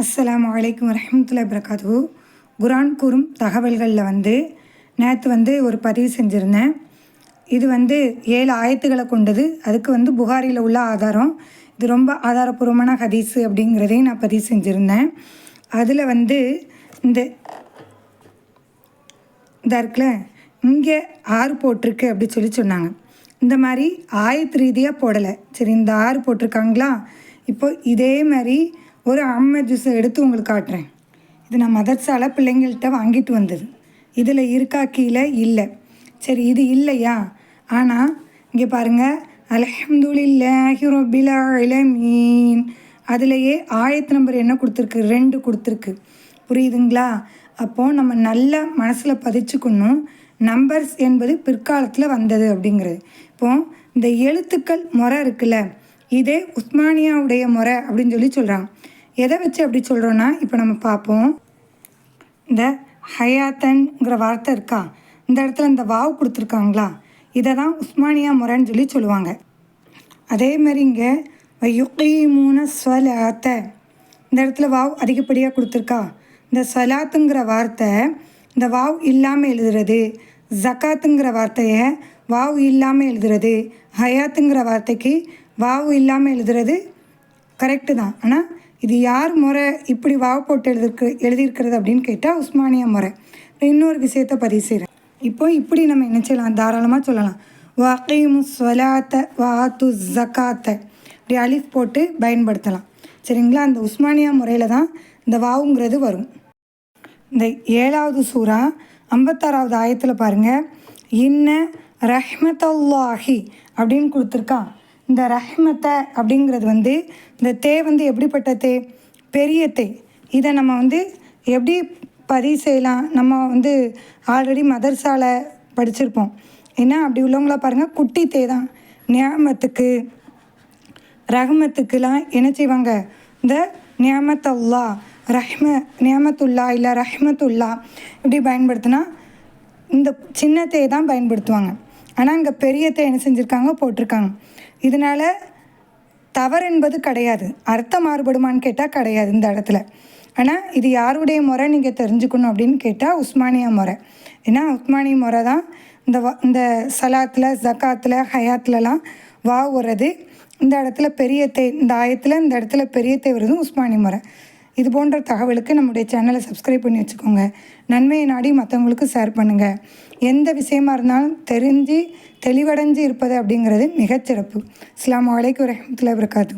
அஸ்லாம் வலைக்கம் வரஹமத்துல்லாஹி வரகாத்து குரான் கூறும் தகவல்களில் வந்து நேற்று வந்து ஒரு பதிவு செஞ்சுருந்தேன். இது வந்து ஏழு ஆயத்துக்களை கொண்டது. அதுக்கு வந்து புகாரியில் உள்ள ஆதாரம். இது ரொம்ப ஆதாரபூர்வமான ஹதீஸு அப்படிங்கிறதையும் நான் பதிவு செஞ்சுருந்தேன். அதில் வந்து இந்த இந்த இருக்குல்ல இங்கே ஆறு போட்டிருக்கு அப்படி சொல்லி சொன்னாங்க. இந்த மாதிரி ஆயத்து ரீதியாக போடலை. சரி இந்த ஆறு போட்டிருக்காங்களா? இப்போ இதே மாதிரி ஒரு அம்மை ஜூஸை எடுத்து உங்களுக்கு காட்டுறேன். இது நான் மதர்சால பிள்ளைங்கள்ட்ட வாங்கிட்டு வந்தது. இதில் இருக்கா கீழே? இல்லை. சரி இது இல்லையா? ஆனால் இங்கே பாருங்கள் அலஹம்துலில்லாஹி ரொபில் இளமீன் அதுலேயே ஆயத்து நம்பர் என்ன கொடுத்துருக்கு? ரெண்டு கொடுத்துருக்கு. புரியுதுங்களா? அப்போது நம்ம நல்லா மனசில் பதிச்சுக்கணும். நம்பர்ஸ் என்பது பிற்காலத்தில் வந்தது அப்படிங்கிறது. இப்போது இந்த எழுத்துக்கள் முறை இருக்குல்ல. இதே உஸ்மானியாவுடைய முறை அப்படின்னு சொல்லி சொல்கிறாங்க எதை வச்சு அப்படி சொல்கிறோன்னா இப்போ நம்ம பார்ப்போம். இந்த ஹயாத்தன்ங்கிற வார்த்தை இருக்கா? இந்த இடத்துல இந்த வாவ் கொடுத்துருக்காங்களா? இதை தான் உஸ்மானியா முறைன்னு சொல்லி சொல்லுவாங்க. அதே மாதிரி இங்கே யுகீமூன ஸ்வலாத்த. இந்த இடத்துல வாவ் அதிகப்படியாக கொடுத்துருக்கா? இந்த சலாத்துங்கிற வார்த்தை இந்த வாவ் இல்லாமல் எழுதுறது ஜக்காத்துங்கிற வார்த்தையை வாவ் இல்லாமல் எழுதுறது ஹயாத்துங்கிற வார்த்தைக்கு வாவ் இல்லாமல் எழுதுறது கரெக்டு தான். ஆனால் இது யார் முறை இப்படி வாவ் போட்டு எழுதிருக்கு எழுதியிருக்கிறது அப்படின்னு கேட்டால் உஸ்மானியா முறை. இன்னொரு விஷயத்த பதிவு செய்கிறேன் இப்போ இப்படி நம்ம என்ன செய்யலாம்? தாராளமாக சொல்லலாம். வாக்கையும் ஸ்வலாத்த வாத்து ஜக்காத்த இப்படி அலிஃப் போட்டு பயன்படுத்தலாம். சரிங்களா? அந்த உஸ்மானியா முறையில் தான் இந்த வாவுங்கிறது வரும். இந்த ஏழாவது சூறா ஐம்பத்தாறாவது ஆயத்தில் பாருங்கள் இன்ன ரஹ்மத்தல்லாஹி அப்படின்னு கொடுத்துருக்கான். இந்த ரஹ்மத்தை அப்படிங்கிறது வந்து இந்த தே வந்து எப்படிப்பட்ட தே? பெரிய தே. இதை நம்ம வந்து எப்படி பதிவு செய்யலாம்? நம்ம வந்து ஆல்ரெடி மதர்சால படிச்சிருப்போம். ஏன்னா அப்படி உள்ளவங்கள பாருங்கள் குட்டி தே தான். நியாமத்துக்கு ரஹ்மத்துக்கெலாம் என்ன செய்வாங்க? இந்த நியாமத்தல்லா ரஹ்ம நியாமத்துல்லா இல்லை ரஹ்மத்துல்லா இப்படி பயன்படுத்தினா இந்த சின்னத்தை தான் பயன்படுத்துவாங்க. ஆனால் அங்கே பெரியத்தை என்ன செஞ்சுருக்காங்க? போட்டிருக்காங்க. இதனால் தவறு என்பது கிடையாது. அர்த்தம் மாறுபடுமான்னு கேட்டால் கிடையாது இந்த இடத்துல. ஆனால் இது யாருடைய முறை நீங்கள் தெரிஞ்சுக்கணும் அப்படின்னு கேட்டால் உஸ்மானியா முறை. ஏன்னா உஸ்மானிய முறை தான் இந்த வ இந்த சலாத்தில் ஜக்காத்தில் ஹயாத்துலலாம் வா வர்றது. இந்த இடத்துல பெரியத்தை இந்த ஆயத்தில் இந்த இடத்துல பெரியத்தை வருதும் உஸ்மானி முறை. இது போன்ற தகவலுக்கு நம்முடைய சேனலை சப்ஸ்கிரைப் பண்ணி வச்சுக்கோங்க. நன்மையை நாடி மற்றவங்களுக்கு ஷேர் பண்ணுங்கள் எந்த விஷயமா இருந்தாலும் தெரிஞ்சு தெளிவடைஞ்சு இருப்பது அப்படிங்கிறது மிகச்சிறப்பு. இஸ்லாம் வலைக்கு வரமத்துல வரகாத்து